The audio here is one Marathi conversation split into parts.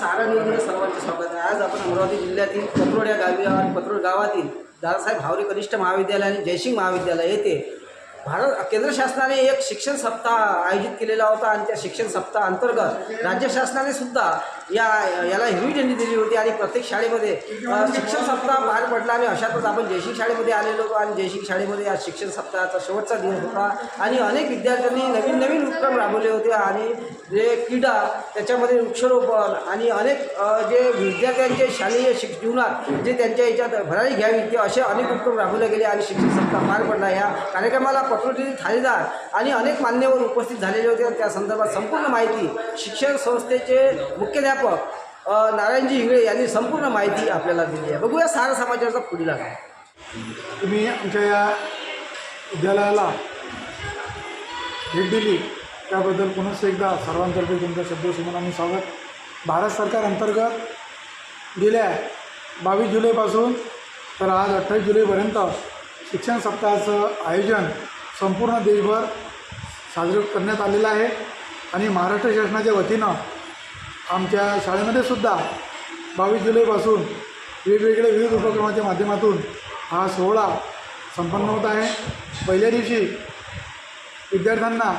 सारा न्यूजमध्ये सर्वांचे स्वागत आहे. आज आपण अमरावती जिल्ह्यातील पत्रोड या गावी आणि पत्रोड गावातील दादासाहेब भावरे कनिष्ठ महाविद्यालय आणि जयसिंग महाविद्यालय येथे भारत केंद्र शासनाने एक शिक्षण सप्ताह आयोजित केलेला होता. आणि त्या शिक्षण सप्ताह अंतर्गत राज्य शासनाने सुद्धा या याला हिरवी झेंडी दिली होती आणि प्रत्येक शाळेमध्ये शिक्षण सप्ताह पार पडला आणि अशातच आपण जयशिक शाळेमध्ये आलेलो होतो आणि जयशिक शाळेमध्ये आज शिक्षण सप्ताहाचा शेवटचा दिवस होता आणि अनेक विद्यार्थ्यांनी नवीन नवीन उपक्रम राबवले होते आणि जे क्रीडा त्याच्यामध्ये वृक्षारोपण आणि अनेक जे विद्यार्थ्यांचे शालेय शिक जीवनात जे त्यांच्या याच्यात भरारी घ्यावी ते असे अनेक उपक्रम राबवले गेले आणि शिक्षण सप्ताह पार पडला. या कार्यक्रमाला पत्रोटीतील थाळीदार आणि अनेक मान्यवर उपस्थित झालेले होते त्या संदर्भात संपूर्ण माहिती शिक्षण संस्थेचे मुख्याध्यापक प्राध्यापक नारायणजी हिंगळे यांनी संपूर्ण माहिती आपल्याला दिली आहे. बघूया सारा समाजाचा पुढील आहे तुम्ही आमच्या या विद्यालयाला भेट दिली. त्याबद्दल पुनश्च एकदा सर्वांतर्फे तुमच्या शब्दसुमन आम्ही स्वागत. भारत सरकार अंतर्गत गेल्या बावीस जुलैपासून तर आज अठ्ठावीस जुलैपर्यंत शिक्षण सप्ताहाचं आयोजन संपूर्ण देशभर साजरं करण्यात आलेलं आहे. आणि महाराष्ट्र शासनाच्या वतीनं आमच्या शाळेमध्ये सुद्धा बावीस जुलैपासून वेगवेगळ्या विविध उपक्रमाच्या माध्यमातून हा सोहळा संपन्न होत आहे. पहिल्या दिवशी विद्यार्थ्यांना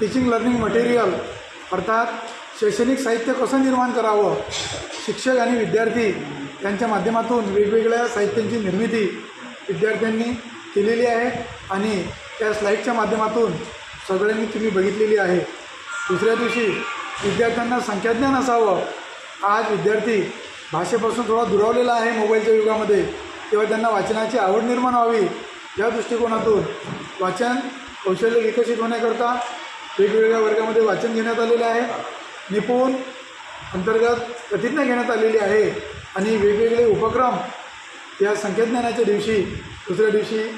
टीचिंग लर्निंग मटेरियल अर्थात शैक्षणिक साहित्य कसं निर्माण करावं शिक्षक आणि विद्यार्थी यांच्या माध्यमातून वेगवेगळ्या साहित्यांची निर्मिती विद्यार्थ्यांनी केलेली आहे आणि त्या स्लाईडच्या माध्यमातून सगळ्यांनी तुम्ही बघितलेली आहे. दुसऱ्या दिवशी विद्यार्थ्यांना संख्याज्ञान असावं. आज विद्यार्थी भाषेपासून थोडा दुरावलेला आहे मोबाईलच्या युगामध्ये. तेव्हा त्यांना वाचनाची आवड निर्माण व्हावी. या दृष्टिकोनातून वाचन कौशल्य विकसित होण्याकरता वेगवेगळ्या वर्गामध्ये वाचन घेण्यात आलेले आहे. निपुण अंतर्गत प्रतिज्ञा घेण्यात आलेली आहे. आणि वेगवेगळे उपक्रम या संख्याज्ञानाच्या दिवशी दुसऱ्या दिवशी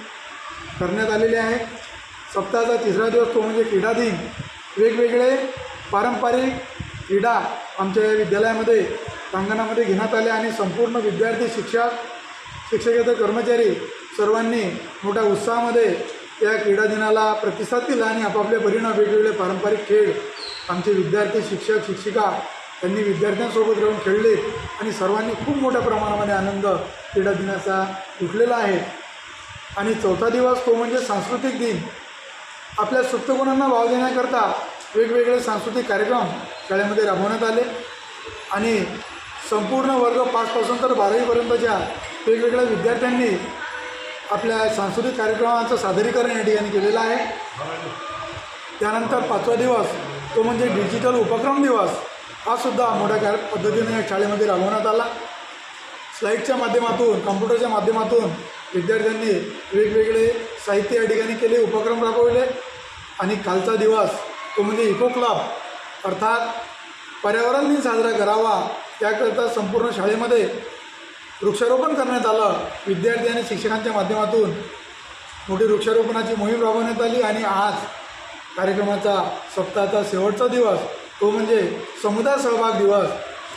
करण्यात आलेले आहे सप्ताहाचा तिसरा दिवस तो म्हणजे क्रीडा दिन. वेगवेगळे पारंपरिक क्रीडा आमच्या या विद्यालयामध्ये प्रांगणामध्ये घेण्यात आल्या आणि संपूर्ण विद्यार्थी शिक्षक शिक्षकेतर कर्मचारी सर्वांनी मोठ्या उत्साहामध्ये या क्रीडा दिनाला प्रतिसाद दिला आणि आपापले परिणाम वेगवेगळे पारंपरिक खेळ आमचे विद्यार्थी शिक्षक शिक्षिका त्यांनी विद्यार्थ्यांसोबत राहून खेळले आणि सर्वांनी खूप मोठ्या प्रमाणामध्ये आनंद क्रीडा दिनाचा उठलेला आहे. आणि चौथा दिवस तो म्हणजे सांस्कृतिक दिन. आपल्या सुप्तगुणांना वाव देण्याकरता वेगवेगळे सांस्कृतिक कार्यक्रम शाळेमध्ये राबवण्यात आले. आणि संपूर्ण वर्ग पाचपासून तर बारावीपर्यंतच्या वेगवेगळ्या विद्यार्थ्यांनी आपल्या सांस्कृतिक कार्यक्रमाचं सादरीकरण या ठिकाणी केलेलं आहे. त्यानंतर पाचवा दिवस तो म्हणजे डिजिटल उपक्रम दिवस हा सुद्धा मोठ्या काय पद्धतीने या शाळेमध्ये राबवण्यात आला. स्लाईडच्या माध्यमातून कम्प्युटरच्या माध्यमातून विद्यार्थ्यांनी वेगवेगळे साहित्य या ठिकाणी केले उपक्रम राबवले. आणि कालचा दिवस तो म्हणजे इको क्लब अर्थात पर्यावरण दिन साजरा करावा त्याकरता संपूर्ण शाळेमध्ये वृक्षारोपण करण्यात आलं. विद्यार्थी आणि शिक्षकांच्या माध्यमातून मोठी वृक्षारोपणाची मोहीम राबवण्यात आली आणि आज कार्यक्रमाचा सप्ताहाचा शेवटचा दिवस तो म्हणजे समुदाय सहभाग दिवस.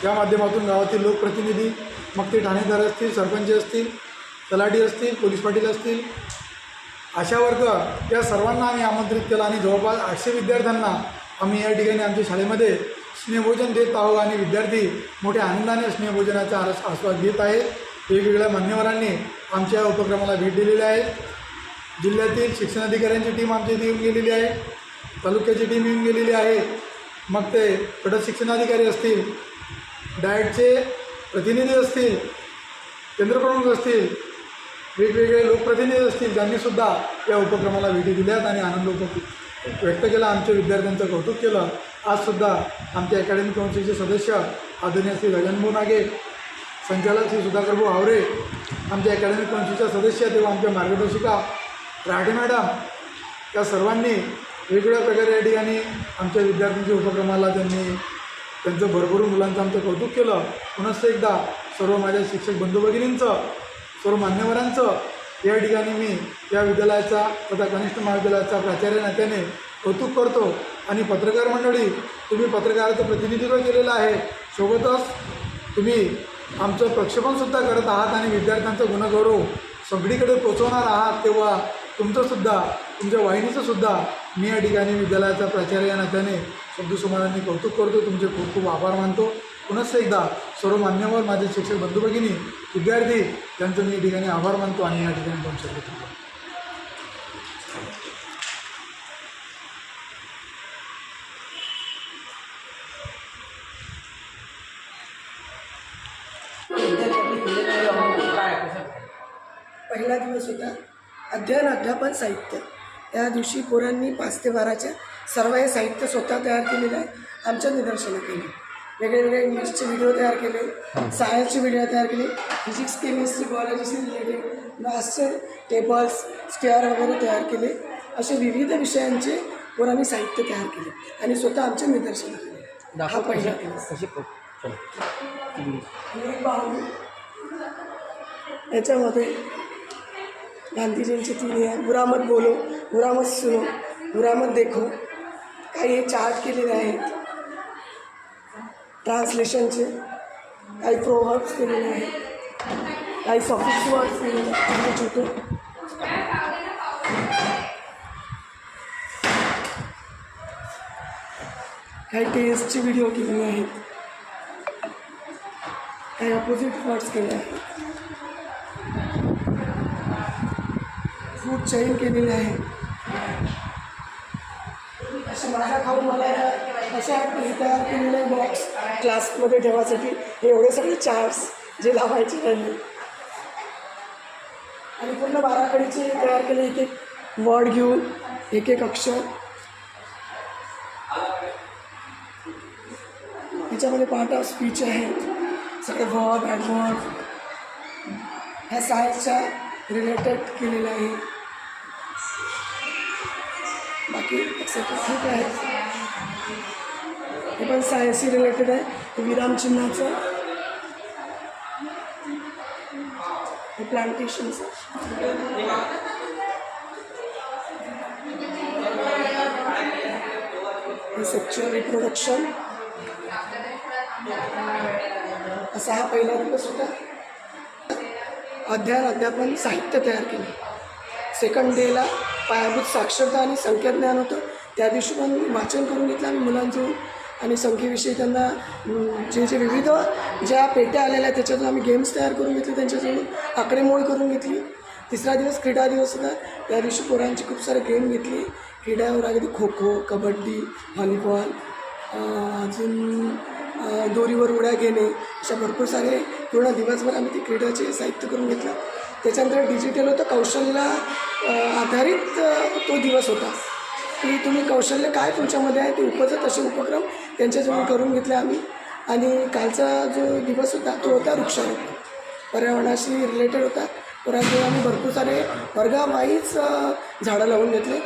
या माध्यमातून गावातील लोकप्रतिनिधी मग ते ठाणेदार असतील सरपंच असतील तलाठी असतील पोलीस पाटील असतील आशा वर्ग या सर्वांना आम्ही आमंत्रित केलं आणि जवळपास आठशे विद्यार्थ्यांना आम्ही या ठिकाणी आमच्या शाळेमध्ये स्नेहभोजन देत आहोत आणि विद्यार्थी मोठ्या आनंदाने स्नेहभोजनाचा आस आस्वाद घेत आहेत. वेगवेगळ्या मान्यवरांनी आमच्या या उपक्रमाला भेट दिलेली आहे. जिल्ह्यातील शिक्षणाधिकाऱ्यांची टीम आमच्या इथे येऊन गेलेली आहे. तालुक्याची टीम येऊन गेलेली आहे. मग ते गट शिक्षणाधिकारी असतील डाएटचे प्रतिनिधी असतील केंद्रप्रमुख असतील वेगवेगळे लोकप्रतिनिधी असतील त्यांनीसुद्धा या उपक्रमाला भेटी दिल्यात आणि आनंद उप व्यक्त केला. आमच्या विद्यार्थ्यांचं कौतुक केलं. आजसुद्धा आमच्या अकॅडमी काउन्सिलचे सदस्य आदरणीय श्री गजानभाऊ नागे संचालक श्री सुधाकरभाऊ आवरे आमच्या अकॅडमी काउन्सिलच्या सदस्य तेव्हा आमच्या मार्गदर्शिका राठे मॅडम त्या सर्वांनी वेगवेगळ्या प्रकारे या ठिकाणी आमच्या विद्यार्थ्यांच्या उपक्रमाला त्यांनी त्यांचं भरभरून मुलांचं आमचं कौतुक केलं. पुनश्च एकदा सर्व माझ्या शिक्षक बंधू भगिनींचं सर्व मान्यवरांचं या ठिकाणी मी या विद्यालयाचा तथा कनिष्ठ महाविद्यालयाचा प्राचार्य नात्याने कौतुक करतो. आणि पत्रकार मंडळी तुम्ही पत्रकाराचं प्रतिनिधित्व केलेलं आहे. सोबतच तुम्ही आमचं प्रक्षेपणसुद्धा करत आहात आणि विद्यार्थ्यांचं गुणगौरव सगळीकडे पोचवणार आहात तेव्हा तुमचंसुद्धा तुमच्या वाहिनीचंसुद्धा मी या ठिकाणी विद्यालयाचा प्राचार्य या नात्याने शब्दसुमारांनी कौतुक करतो. तुमचे खूप खूप आभार मानतो. पुनश्च एकदा सर्व मान्यवर माझे शिक्षक बंधू भगिनी विद्यार्थी त्यांचं मी या ठिकाणी आभार मानतो आणि या ठिकाणी दोन शब्द थांबतो पहिला दिवस होता. अध्ययन अध्यापन साहित्य. त्या दिवशी पोरांनी पाच ते बाराच्या सर्व हे साहित्य स्वतः तयार केलेलं आहे. आमच्या निदर्शनं केली वेगळे वेगळे इंग्लिशचे व्हिडिओ तयार केले सायन्सचे व्हिडिओ तयार केले फिजिक्स केमिस्ट्री बायोलॉजीशी रिलेटेड मॅथ्सचे टेबल्स स्क्वेअर वगैरे तयार केले. असे विविध विषयांचे पोरांनी साहित्य तयार केले आणि स्वतः आमचे निदर्शनं केले हा पहिला याच्यामध्ये गांधीजींची तीन आहे. बुरा मत बोलो बुरा मत सुनो बुरा मत देखो. काही हे चार्ट केलेले आहेत. ट्रान्सलेशनचे काही प्रोवर्ब्स केलेले आहेत काही सॉफिक्स वर्ड्स केलेले आहेत छोटे। काही टेस्टचे व्हिडिओ केलेले आहेत काही अपोजिट वर्ड्स केले आहेत फ़ूड चेन केलेले आहे असे माझा खाऊन मला अशा तयार केलेले बॉक्स क्लासमध्ये ठेवायसाठी हे एवढे सगळे चार्ट्स जे लावायचे त्यांनी. आणि पूर्ण बाराखडीचे तयार केले एक एक वर्ड घेऊन एक एक अक्षर. याच्यामध्ये पार्ट ऑफ स्पीच आहे. सगळे वर्ब ॲडवर्ड ह्या सायन्सच्या रिलेटेड केलेलं आहे. बाकी एक्सेट्रा ठीक आहे. हे पण सायन्सशी रिलेटेड आहे. विरामचिन्हाचं हे प्लांटेशनचं हे सेक्शुअल रिप्रोडक्शन असा हा पहिला दिवस होता. अध्याय अध्यापन साहित्य तयार केलं. सेकंड डेला पायाभूत साक्षरता आणि संख्याज्ञान होतं. त्या दिवशी पण वाचन करून घेतलं आम्ही मुलांचं आणि संख्येविषयी त्यांना जे जे विविध ज्या पेट्या आलेल्या त्याच्यातून आम्ही गेम्स तयार करून घेतले त्यांच्याजवळ आकडेमोड करून घेतली. तिसरा दिवस क्रीडा दिवस होता. त्या दिवशी पोरांची खूप सारे गेम घेतली. क्रीडावर अगदी खो खो कबड्डी व्हॉलीबॉल अजून दोरीवर उड्या घेणे अशा भरपूर सारे पूर्ण दिवसभर आम्ही ते क्रीडाचे साहित्य करून घेतलं. त्याच्यानंतर डिजिटल होतं. कौशल्य आधारित तो दिवस होता. की तुम्ही कौशल्य काय तुमच्यामध्ये आहे ते उपजत असे उपक्रम त्यांच्याजवळ करून घेतले आम्ही. आणि कालचा जो दिवस होता तो होता वृक्षारोपण. पर्यावरणाशी रिलेटेड होता. परंतु आम्ही भरपूर सारे वर्गावाईच झाडं लावून घेतले.